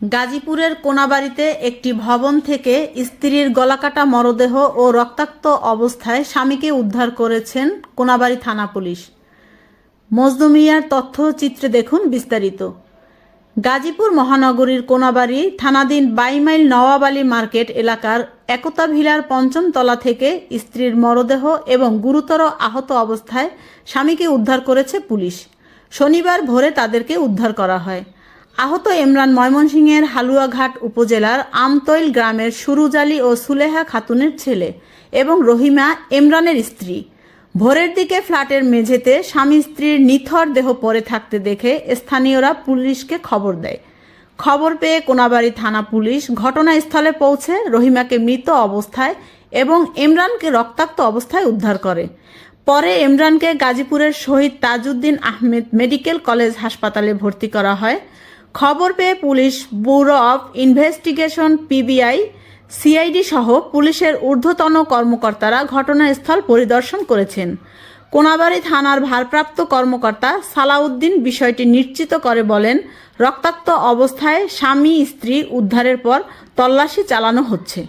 গাজীপুরের কোনাবাড়িতে একটি ভবন থেকে স্ত্রীর গলাকাটা মরদেহ ও রক্তাক্ত অবস্থায় স্বামীকে উদ্ধার করেছেন কোনাবাড়ি থানা পুলিশ। মজদুমিয়ার তথ্য চিত্রে দেখুন বিস্তারিত। গাজীপুর মহানগরীর কোনাবাড়ি থানাধীন বাইমাইল নওয়াব আলী মার্কেট এলাকার একতা ভিলার পঞ্চম তলা থেকে স্ত্রীর মরদেহ এবং গুরুতর আহত অবস্থায় স্বামীকে উদ্ধার করেছে পুলিশ। শনিবার ভোরে তাদেরকে উদ্ধার করা হয়। আহত ইমরান ময়মনসিংহের হালুয়াঘাট উপজেলার আমতৈল গ্রামের সুরুজালি ও সুলেহা খাতুনের ছেলে এবং রহিমা ইমরানের স্ত্রী। ভোরের দিকে ফ্ল্যাটের মেঝেতে স্বামী স্ত্রীর নিথর দেহ পড়ে থাকতে দেখে স্থানীয়রা পুলিশকে খবর দেয়। খবর পেয়ে কোনাবাড়ি থানা পুলিশ ঘটনাস্থলে পৌঁছে রহিমাকে মৃত অবস্থায় এবং ইমরানকে রক্তাক্ত অবস্থায় উদ্ধার করে। পরে ইমরানকে গাজীপুরের শহীদ তাজউদ্দিন আহমেদ মেডিকেল কলেজ হাসপাতালে ভর্তি করা হয়। খবর পেয়ে police bureau of investigation PBI, CID সহ পুলিশের ঊর্ধ্বতন কর্মকর্তারা ঘটনাস্থল পরিদর্শন করেছেন। কোনাবাড়ি থানার ভারপ্রাপ্ত কর্মকর্তা সালাউদ্দিন বিষয়টি নিশ্চিত করে বলেন, রক্তাক্ত অবস্থায় স্বামী স্ত্রী উদ্ধারের পর তল্লাশি চালানো হচ্ছে।